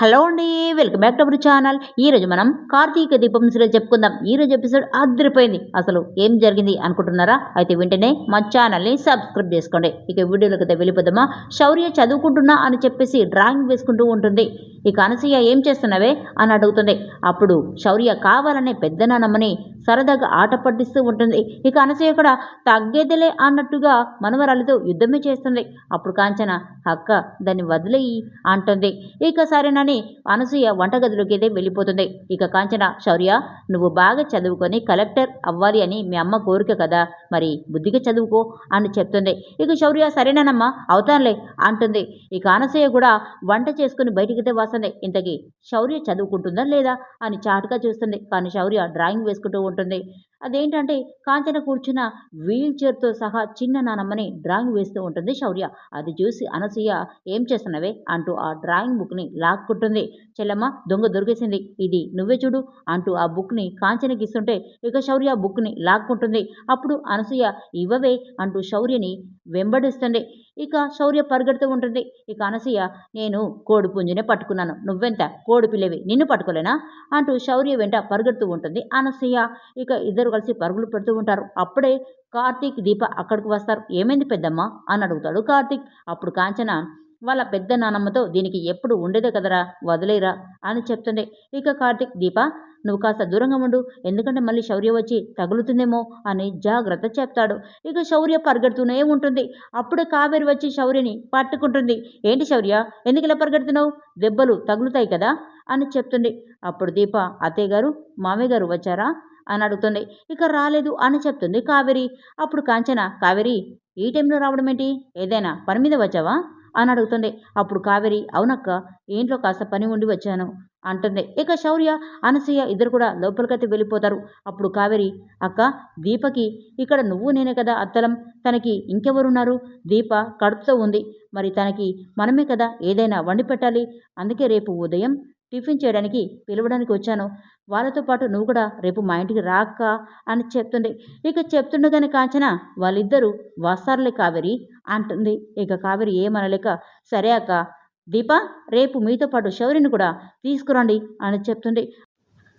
Hello అండి welcome back to our channel. ఈరోజు మనం కార్తీక దీపం సీరియల్ చెప్పుకుందాం. ఈరోజు ఎపిసోడ్ అదిరిపోయింది. అసలు ఏం జరిగింది అనుకుంటున్నారా? అయితే వెంటనే మా ఛానల్ని సబ్స్క్రైబ్ చేసుకోండి. ఇక వీడియోలోకి అయితే వెళ్ళిపోదామా? శౌర్య చదువుకుంటున్నా అని చెప్పేసి డ్రాయింగ్ వేసుకుంటూ ఉంటుంది. ఇక అనసూయ ఏం చేస్తున్నావే? అని అడుగుతుంది. అప్పుడు శౌర్య కావాలనే పెద్ద నానమ్మని సరదాగా ఆట పట్టిస్తూ ఉంటుంది. ఇక అనసూయ కూడా తగ్గేదిలే అన్నట్టుగా మనవరాలతో యుద్ధమే చేస్తుంది. అప్పుడు కాంచన అక్క దాన్ని వదిలేయి అంటుంది. ఇక సరేనని అనసూయ వంటగదిలోకి అయితే వెళ్ళిపోతుంది. ఇక కాంచన శౌర్య నువ్వు బాగా చదువుకొని కలెక్టర్ అవ్వాలి అని మీ అమ్మ కోరిక కదా మరి బుద్ధిగా చదువుకో అని చెప్తుంది. ఇక శౌర్య సరేనమ్మా అవుతానులే అంటుంది. ఇక అనసూయ కూడా వంట చేసుకుని బయటికి వస్తుంది ఇంతకీ శౌర్య చదువుకుంటుందా లేదా అని చాటుగా చూస్తుంది. కానీ శౌర్య డ్రాయింగ్ వేసుకుంటూ ఉంటుంది. అదేంటంటే కాంచన కూర్చున్న వీల్ చైర్తో సహా చిన్న నానమ్మని డ్రాయింగ్ వేస్తూ ఉంటుంది శౌర్య. అది చూసి అనసూయ ఏం చేస్తున్నావే? అంటూ ఆ డ్రాయింగ్ బుక్ని లాక్కుంటుంది. చెల్లమ్మ దొంగ దొరికేసింది. ఇది నువ్వే చూడు అంటూ ఆ బుక్ని కాంచనకి ఇస్తుంటే ఇక శౌర్య బుక్ని లాక్కుంటుంది. అప్పుడు అనసూయ ఇవ్వవే అంటూ శౌర్యని వెంబడిస్తుంది. ఇక శౌర్య పరిగెడుతూ ఉంటుంది. ఇక అనసూయ నేను కోడి పుంజునే పట్టుకున్నాను. నువ్వెంత? కోడి పిల్లవి. నిన్ను పట్టుకోలేనా? అంటూ శౌర్య వెంట పరిగెడుతూ ఉంటుంది అనసూయ. ఇక ఇద్దరు కలిసి పరుగులు పెడుతూ ఉంటారు. అప్పుడే కార్తీక్ దీప అక్కడికి వస్తారు. ఏమైంది పెద్దమ్మ? అని అడుగుతాడు కార్తీక్. అప్పుడు కాంచన వాళ్ళ పెద్ద నానమ్మతో దీనికి ఎప్పుడు ఉండేదే కదరా వదిలేరా అని చెప్తుంది ఇక కార్తీక్ దీప నువ్వు కాస్త దూరంగా ఉండు ఎందుకంటే మళ్ళీ శౌర్య వచ్చి తగులుతుందేమో అని జాగ్రత్త చెప్తాడు. ఇక శౌర్య పరిగెడుతూనే ఉంటుంది. అప్పుడు కావేరి వచ్చి శౌర్యని పట్టుకుంటుంది. ఏంటి శౌర్య ఎందుకు ఇలా పరిగెడుతున్నావు? దెబ్బలు తగులుతాయి కదా అని చెప్తుంది అప్పుడు దీప అత్తయ్య గారు మామయ్య గారు వచ్చారా? అని అడుగుతుంది ఇక రాలేదు అని చెప్తుంది కావేరి. అప్పుడు కాంచన కావేరి ఈ టైంలో రావడం ఏంటి? ఏదైనా పని మీద వచ్చావా? అని అడుగుతుంది అప్పుడు కావేరి అవునక్క ఇంట్లో కాస్త పని ఉండి వచ్చాను అంటుంది ఇక శౌర్య అనసూయ ఇద్దరు కూడా లోపలికైతే వెళ్ళిపోతారు. అప్పుడు కావేరి అక్క దీపకి ఇక్కడ నువ్వు నేనే కదా అత్తలం. తనకి ఇంకెవరున్నారు? దీప కడుపుతో ఉంది. మరి తనకి మనమే కదా ఏదైనా వండి పెట్టాలి. అందుకే రేపు ఉదయం టిఫిన్ చేయడానికి పిలవడానికి వచ్చాను. వాళ్ళతో పాటు నువ్వు కూడా రేపు మా ఇంటికి రాక్క అని చెప్తుండే. ఇక చెప్తుండగానే కాంచన వాళ్ళిద్దరూ వస్తారులే కావేరి అంటుంది. ఇక కావేరి ఏమనలేక సరే అక్క దీప రేపు మీతో పాటు శౌరిని కూడా తీసుకురండి అని చెప్తుంది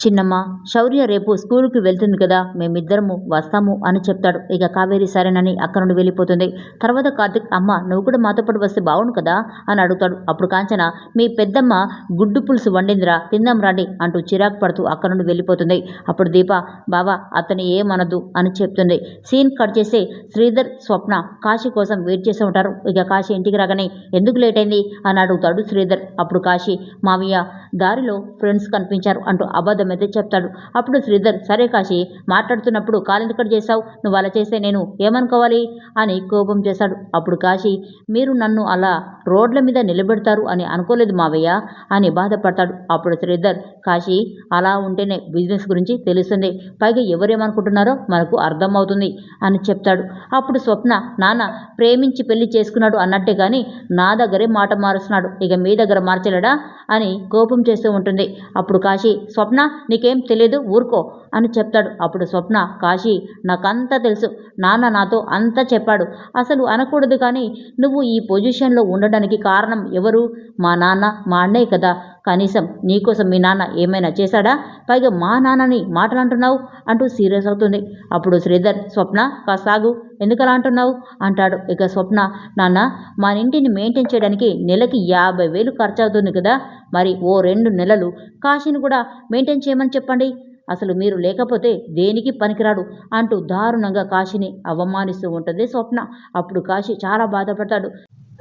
చిన్నమ్మ శౌర్య రేపు స్కూల్కి వెళ్తుంది కదా మేమిద్దరము వస్తాము అని చెప్తాడు. ఇక కావేరి సరేనని అక్కడ నుండి వెళ్ళిపోతుంది. తర్వాత కార్తిక్ అమ్మ నువ్వు కూడా మాతో పాటు వస్తే బాగుండు కదా అని అడుగుతాడు. అప్పుడు కాంచన మీ పెద్దమ్మ గుడ్డు పులుసు వండిందిరా తిందాం రండి అంటూ చిరాకు పడుతూ అక్కడ నుండి వెళ్ళిపోతుంది. అప్పుడు దీప బావా అతని ఏమనదు అని చెప్తుంది. సీన్ కట్ చేసి శ్రీధర్ స్వప్న కాశీ కోసం వెయిట్ చేస్తూ ఉంటారు. ఇక కాశీ ఇంటికి రాగానే ఎందుకు లేట్ అయింది? అని అడుగుతాడు శ్రీధర్. అప్పుడు కాశీ మావయ్య దారిలో ఫ్రెండ్స్ కనిపించారు అంటూ అబద్ధం అయితే చెప్తాడు. అప్పుడు శ్రీధర్ సరే కాశీ మాట్లాడుతున్నప్పుడు కాలు కట్ చేశావు? నువ్వు అలా చేస్తే నేను ఏమనుకోవాలి? అని కోపం చేశాడు. అప్పుడు కాశీ మీరు నన్ను అలా రోడ్ల మీద నిలబెడతారు అని అనుకోలేదు మావయ్య అని బాధపడతాడు. అప్పుడు శ్రీధర్ కాశీ అలా ఉంటేనే బిజినెస్ గురించి తెలుస్తుంది. పైగా ఎవరేమనుకుంటున్నారో మనకు అర్థమవుతుంది అని చెప్తాడు. అప్పుడు స్వప్న నాన్న ప్రేమించి పెళ్ళి చేసుకున్నాడు అన్నట్టే కానీ నా దగ్గరే మాట మారుస్తున్నాడు. ఇక మీ దగ్గర మార్చలేడా? అని కోపం చేస్తూ ఉంటుంది. అప్పుడు కాశీ స్వప్న నీకేం తెలియదు ఊరుకో అని చెప్తాడు. అప్పుడు స్వప్న కాశీ నాకంతా తెలుసు. నాన్న నాతో అంతా చెప్పాడు. అసలు అనకూడదు కానీ నువ్వు ఈ పొజిషన్లో ఉండడానికి కారణం ఎవరు? మా నాన్న మా అన్నయ్య కదా. కనీసం నీకోసం మీ నాన్న ఏమైనా చేశాడా? పైగా మా నాన్నని మాటలంటున్నావు అంటూ సీరియస్ అవుతుంది. అప్పుడు శ్రీధర్ స్వప్న కాసాగు ఎందుకలా అంటున్నావు? అంటాడు. ఇక స్వప్న నాన్న మా ఇంటిని మెయింటైన్ చేయడానికి నెలకి యాభై వేలు ఖర్చు అవుతుంది కదా. మరి ఓ రెండు నెలలు కాశీని కూడా మెయింటైన్ చేయమని చెప్పండి. అసలు మీరు లేకపోతే దేనికి పనికిరాడు? అంటూ దారుణంగా కాశీని అవమానిస్తూ ఉంటుంది స్వప్న. అప్పుడు కాశీ చాలా బాధపడతాడు.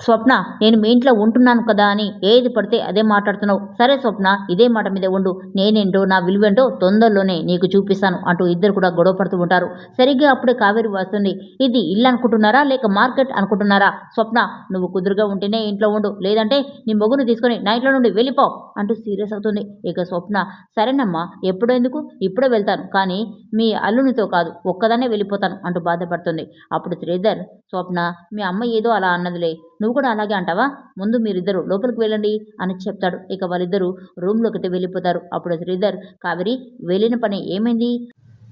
స్వప్న నేను మీ ఇంట్లో ఉంటున్నాను కదా అని ఏది పడితే అదే మాట్లాడుతున్నావు. సరే స్వప్న ఇదే మాట మీద ఉండు. నేనేంటో నా విలువేంటో తొందరలోనే నీకు చూపిస్తాను అంటూ ఇద్దరు కూడా గొడవ పడుతూ ఉంటారు. సరిగ్గా అప్పుడే కావేరి వస్తుంది. ఇది ఇల్లు అనుకుంటున్నారా? లేక మార్కెట్ అనుకుంటున్నారా? స్వప్న నువ్వు కుదురుగా ఉంటేనే ఇంట్లో ఉండు. లేదంటే నీ మొగును తీసుకొని నా ఇంట్లో నుండి వెళ్ళిపో అంటూ సీరియస్ అవుతుంది. ఇక స్వప్న సరేనమ్మా ఎప్పుడో ఎందుకు? ఇప్పుడే వెళ్తాను. కానీ మీ అల్లునితో కాదు ఒక్కదానే వెళ్ళిపోతాను అంటూ బాధపడుతుంది. అప్పుడు శ్రీధర్ స్వప్న మీ అమ్మ ఏదో అలా అన్నదిలే. నువ్వు కూడా అలాగే అంటావా? ముందు మీరిద్దరు లోపలికి వెళ్ళండి అని చెప్తాడు. ఇక వాళ్ళిద్దరూ రూమ్లోకి వెళ్ళిపోతారు. అప్పుడు శ్రీధర్ కావేరి వెళ్ళిన పని ఏమైంది?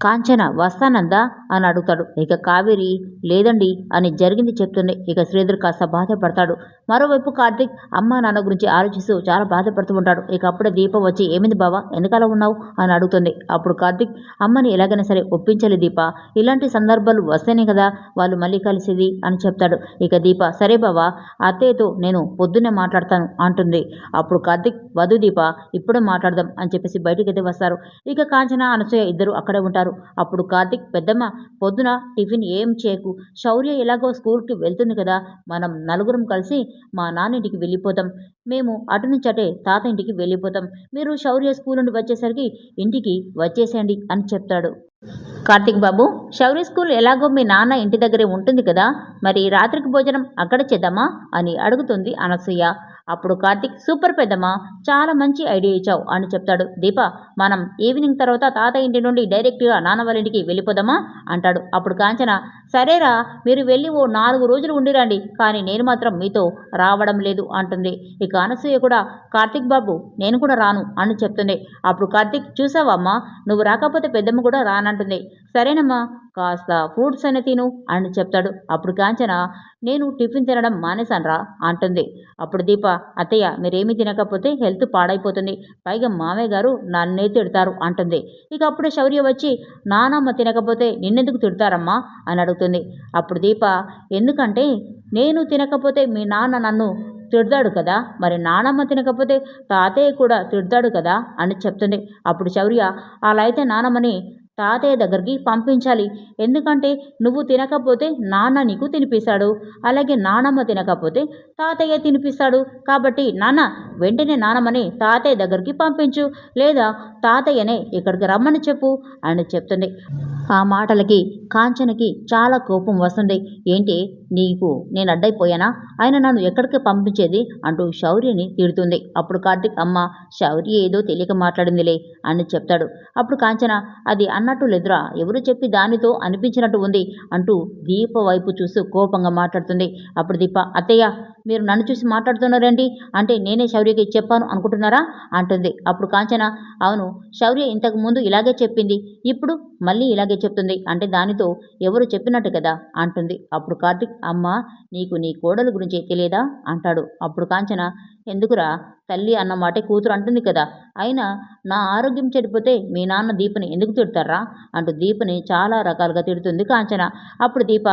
కాంచన వస్తానందా అని అడుగుతాడు. ఇక కావేరి లేదండి అని జరిగింది చెప్తుంది ఇక శ్రీధర్ కాస్త బాధపడతాడు. మరోవైపు కార్తిక్ అమ్మ నాన్న గురించి ఆలోచిస్తూ చాలా బాధపడుతూ ఉంటాడు. ఇక అప్పుడే దీప వచ్చి ఏమింది బావా? ఎందుకలా ఉన్నావు? అని అడుగుతుంది. అప్పుడు కార్తిక్ అమ్మని ఎలాగైనా సరే ఒప్పించాలి దీప. ఇలాంటి సందర్భాలు వస్తేనే కదా వాళ్ళు మళ్ళీ కలిసేది? అని చెప్తాడు. ఇక దీప సరే బావా అత్తయ్యతో నేను పొద్దున్నే మాట్లాడతాను అంటుంది. అప్పుడు కార్తిక్ వధు దీప ఇప్పుడే మాట్లాడదాం అని చెప్పేసి బయటికి అయితే వస్తారు. ఇక కాంచన అనసూయ ఇద్దరు అక్కడే ఉంటారు. అప్పుడు కార్తీక్ పెద్దమ్మ పొద్దున టిఫిన్ ఏం చేయకు? శౌర్య ఎలాగో స్కూల్కి వెళ్తుంది కదా మనం నలుగురం కలిసి మా నాన్న ఇంటికి వెళ్ళిపోతాం. మేము అటు నుంచి అటే తాత ఇంటికి వెళ్ళిపోతాం. మీరు శౌర్య స్కూల్ నుండి వచ్చేసరికి ఇంటికి వచ్చేసేయండి అని చెప్తాడు. కార్తీక్ బాబు శౌర్య స్కూల్ ఎలాగో మీ నాన్న ఇంటి దగ్గరే ఉంటుంది కదా మరి రాత్రికి భోజనం అక్కడ చేద్దామా అని అడుగుతుంది అనసూయ. అప్పుడు కార్తీక్ సూపర్ పెద్దమ్మా చాలా మంచి ఐడియా ఇచ్చావు అని చెప్తాడు. దీప మనం ఈవినింగ్ తర్వాత తాత ఇంటి నుండి డైరెక్ట్గా నాన్న వాళ్ళ ఇంటికి వెళ్ళిపోదామా? అంటాడు. అప్పుడు కాంచన సరేరా మీరు వెళ్ళి ఓ నాలుగు రోజులు ఉండిరండి. కానీ నేను మాత్రం మీతో రావడం లేదు అంటుంది. ఇక అనసూయ కూడా కార్తీక్ బాబు నేను కూడా రాను అని చెప్తుంది. అప్పుడు కార్తీక్ చూసావమ్మా నువ్వు రాకపోతే పెద్దమ్మ కూడా రానంటుంది. సరేనమ్మా కాస్త ఫ్రూట్స్ అయినా తిను అని చెప్తాడు. అప్పుడు కాంచన నేను టిఫిన్ తినడం మానేశానరా అంటుంది. అప్పుడు దీప అత్తయ్య మీరేమీ తినకపోతే హెల్త్ పాడైపోతుంది. పైగా మామయ్య గారు నన్నే తిడతారు అంటుంది. ఇక అప్పుడే శౌర్య వచ్చి నానమ్మ తినకపోతే నిన్నెందుకు తిడతారమ్మా అని అడుగుతుంది అప్పుడు దీప ఎందుకంటే నేను తినకపోతే మీ నాన్న నన్ను తిడతాడు కదా? మరి నానమ్మ తినకపోతే తాతయ్య కూడా తిడతాడు కదా? అని చెప్తుంది. అప్పుడు శౌర్య అలా అయితే నానమ్మని తాతయ్య దగ్గరికి పంపించాలి. ఎందుకంటే నువ్వు తినకపోతే నాన్న నీకు తినిపిస్తాడు. అలాగే నానమ్మ తినకపోతే తాతయ్య తినిపిస్తాడు. కాబట్టి నాన్న వెంటనే నానమ్మని తాతయ్య దగ్గరికి పంపించు. లేదా తాతయ్యనే ఇక్కడికి రమ్మని చెప్పు అని చెప్తుంది. ఆ మాటలకి కాంచనకి చాలా కోపం వస్తుంది. ఏంటి నీకు నేను అడ్డైపోయానా? ఆయన నన్ను ఎక్కడికి పంపించేది? అంటూ శౌర్యని తిడుతుంది. అప్పుడు కార్తిక్ అమ్మ శౌర్య ఏదో తెలియక మాట్లాడిందిలే అని చెప్తాడు. అప్పుడు కాంచన అది అన్నట్టు లేదురా ఎవరు చెప్పి దానితో అనిపించినట్టు ఉంది అంటూ దీప వైపు చూస్తూ కోపంగా మాట్లాడుతుంది. అప్పుడు దీప అత్తయ్య మీరు నన్ను చూసి మాట్లాడుతున్నారేంటి? అంటే నేనే శౌర్యకి చెప్పాను అనుకుంటున్నారా? అంటుంది. అప్పుడు కాంచన అవును శౌర్య ఇంతకు ముందు ఇలాగే చెప్పింది. ఇప్పుడు మళ్ళీ ఇలాగే చెప్తుంది. అంటే దానితో ఎవరు చెప్పినట్టు కదా? అంటుంది. అప్పుడు కార్తిక్ అమ్మ నీకు నీ కోడలు గురించి తెలియదా? అంటాడు. అప్పుడు కాంచన ఎందుకురా తల్లి అన్న మాటే కూతురు అంటుంది కదా. అయినా నా ఆరోగ్యం చెడిపోతే మీ నాన్న దీపని ఎందుకు తిడతారా? అంటూ దీపని చాలా రకాలుగా తిడుతుంది కాంచన. అప్పుడు దీప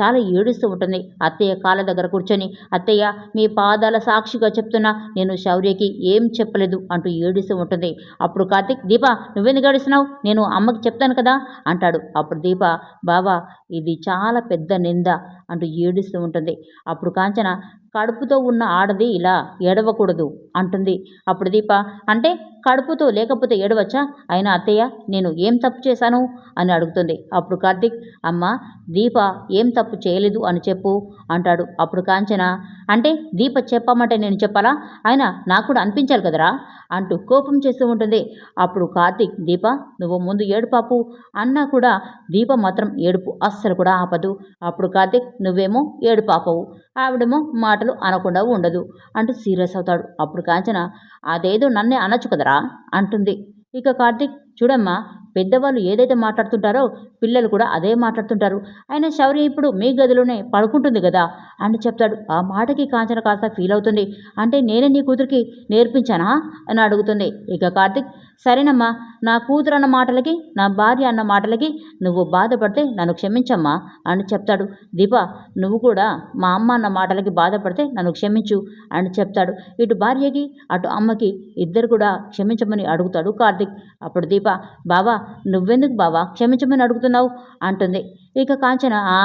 చాలా ఏడుస్తూ ఉంటుంది. అత్తయ్య కాళ్ళ దగ్గర కూర్చొని అత్తయ్య మీ పాదాల సాక్షిగా చెప్తున్నా నేను శౌర్యకి ఏం చెప్పలేదు అంటూ ఏడుస్తూ ఉంటుంది. అప్పుడు కార్తిక్ దీప నువ్వెందుకు ఏడుస్తున్నావు? నేను అమ్మకి చెప్తాను కదా అంటాడు. అప్పుడు దీప బావా ఇది చాలా పెద్ద నింద అంటూ ఏడుస్తూ ఉంటుంది. అప్పుడు కాంచన కడుపుతో ఉన్న ఆడది ఇలా ఏడవకూడదు అంటుంది. అప్పుడు దీప అంటే కడుపుతో లేకపోతే ఏడవచ్చా? అయినా అత్తయ్య నేను ఏం తప్పు చేశాను? అని అడుగుతుంది. అప్పుడు కార్తిక్ అమ్మ దీప ఏం తప్పు చేయలేదు అని చెప్పు అంటాడు. అప్పుడు కాంచన అంటే దీప చెప్పమంటే నేను చెప్పాలా? అయినా నాకు కూడా అనిపించాలి కదరా? అంటూ కోపం చేస్తూ ఉంటుంది. అప్పుడు కార్తీక్ దీప నువ్వు ముందు ఏడు పాపు అన్నా కూడా దీప మాత్రం ఏడుపు అస్సలు కూడా ఆపదు. అప్పుడు కార్తిక్ నువ్వేమో ఏడు పాపవు ఆవిడేమో మాటలు అనకుండా ఉండదు అంటూ సీరియస్ అవుతాడు. అప్పుడు కాంచన అదేదో నన్నే అనొచ్చు కదరా? అంటుంది. ఇక కార్తీక్ చూడమ్మా పెద్దవాళ్ళు ఏదైతే మాట్లాడుతుంటారో పిల్లలు కూడా అదే మాట్లాడుతుంటారు. అయినా శౌర్య ఇప్పుడు మీ గదిలోనే పడుకుంటుంది కదా? అని చెప్తాడు. ఆ మాటకి కాంచన కాస్త ఫీల్ అవుతుంది. అంటే నేనే నీ కూతురికి నేర్పించానా? అని అడుగుతుంది. ఇక కార్తిక్ సరేనమ్మా నా కూతురు అన్న మాటలకి నా భార్య అన్న మాటలకి నువ్వు బాధపడితే నన్ను క్షమించమ్మా అని చెప్తాడు. దీప నువ్వు కూడా మా అమ్మ అన్న మాటలకి బాధపడితే నన్ను క్షమించు అని చెప్తాడు. ఇటు భార్యకి అటు అమ్మకి ఇద్దరు కూడా క్షమించమని అడుగుతాడు కార్తిక్. అప్పుడు దీప బాబా నువ్వెందుకు బావా క్షమించమని అడుగుతున్నావు? అంటుంది. ఇక కాంచన "ఆ,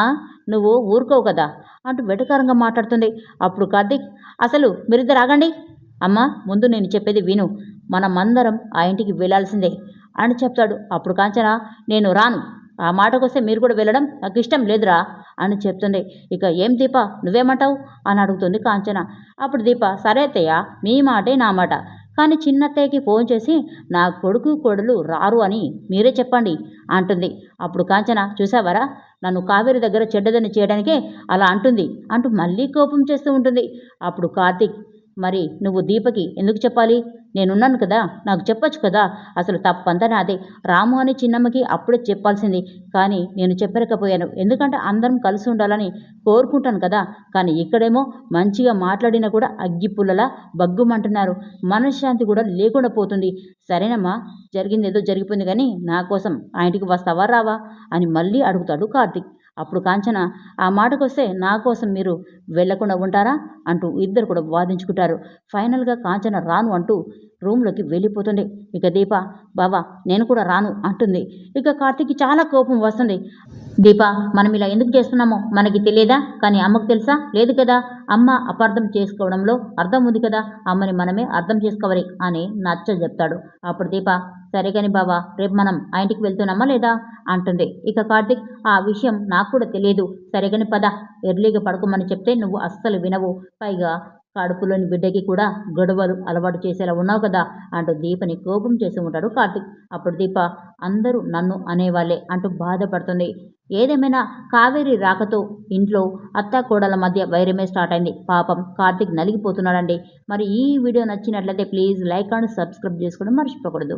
నువ్వు ఊరుకోవు కదా? అంటూ వెటకారంగా మాట్లాడుతుంది. అప్పుడు కార్తీక్ అసలు మీరిద్దరు ఆగండి. అమ్మ ముందు నేను చెప్పేది విను. మనమందరం ఆ ఇంటికి వెళ్ళాల్సిందే అని చెప్తాడు. అప్పుడు కాంచన నేను రాను. ఆ మాటకొస్తే మీరు కూడా వెళ్ళడం నాకు ఇష్టం లేదురా అని చెప్తుంది. ఇక ఏం దీప? నువ్వేమంటావు? అని అడుగుతుంది కాంచన. అప్పుడు దీప సరే అత్తయ్య మీ మాటే నా మాట. కానీ చిన్నత్తయ్యకి ఫోన్ చేసి నా కొడుకు కొడులు రారు అని మీరే చెప్పండి అంటుంది. అప్పుడు కాంచన చూసావరా నన్ను కావేరి దగ్గర చెడ్డదని చేయడానికే అలా అంటుంది అంటూ మళ్ళీ కోపం చేస్తూ ఉంటుంది. అప్పుడు కార్తీక్ మరి నువ్వు దీపకి ఎందుకు చెప్పాలి? నేనున్నాను కదా నాకు చెప్పొచ్చు కదా. అసలు తప్పంతా నాదే. రాము అని చిన్నమ్మకి అప్పుడే చెప్పాల్సింది. కానీ నేను చెప్పలేకపోయాను. ఎందుకంటే అందరం కలిసి ఉండాలని కోరుకుంటాను కదా. కానీ ఇక్కడేమో మంచిగా మాట్లాడినా కూడా అగ్గిపుల్లలా బగ్గుమంటున్నారు. మనశ్శాంతి కూడా లేకుండా పోతుంది. సరేనమ్మా జరిగింది ఏదో జరిగిపోయింది కానీ నా కోసం ఆ ఇంటికి వస్తావా రావా అని మళ్ళీ అడుగుతాడు కార్తిక్. అప్పుడు కాంచన ఆ మాటకొస్తే నా కోసం మీరు వెళ్ళకుండా ఉంటారా? అంటూ ఇద్దరు కూడా వాదించుకుంటారు. ఫైనల్గా కాంచన రాను అంటూ రూమ్లోకి వెళ్ళిపోతుంది. ఇక దీప బావా నేను కూడా రాను అంటుంది. ఇక కార్తీక్కి చాలా కోపం వస్తుంది. దీప మనం ఇలా ఎందుకు చేస్తున్నామో మనకి తెలియదా? కానీ అమ్మకు తెలుసా? లేదు కదా? అమ్మ అపార్థం చేసుకోవడంలో అర్థం ఉంది కదా? అమ్మని మనమే అర్థం చేసుకోవాలి అని నచ్చ చెప్తాడు అప్పుడు దీప సరే కానీ బావా రేపు మనం ఆ ఇంటికి వెళ్తున్నామా లేదా? అంటుంది. ఇక కార్తిక్ ఆ విషయం నాకు కూడా తెలియదు. సరే కానీ పద ఎర్లీగా పడుకోమని చెప్తే నువ్వు అస్సలు వినవు. పైగా కడుపులోని బిడ్డకి కూడా గొడవలు అలవాటు చేసేలా ఉన్నావు కదా అంటూ దీపని కోపం చేసి ఉంటాడు కార్తీక్. అప్పుడు దీప అందరూ నన్ను అనేవాళ్ళే అంటూ బాధపడుతుంది. ఏదేమైనా కావేరి రాకతో ఇంట్లో అత్త కోడల మధ్య వైరమే స్టార్ట్ అయింది. పాపం కార్తీక్ నలిగిపోతున్నాడండి. మరి ఈ వీడియో నచ్చినట్లయితే ప్లీజ్ లైక్ అండ్ సబ్స్క్రైబ్ చేసుకోవడం మర్చిపోకూడదు.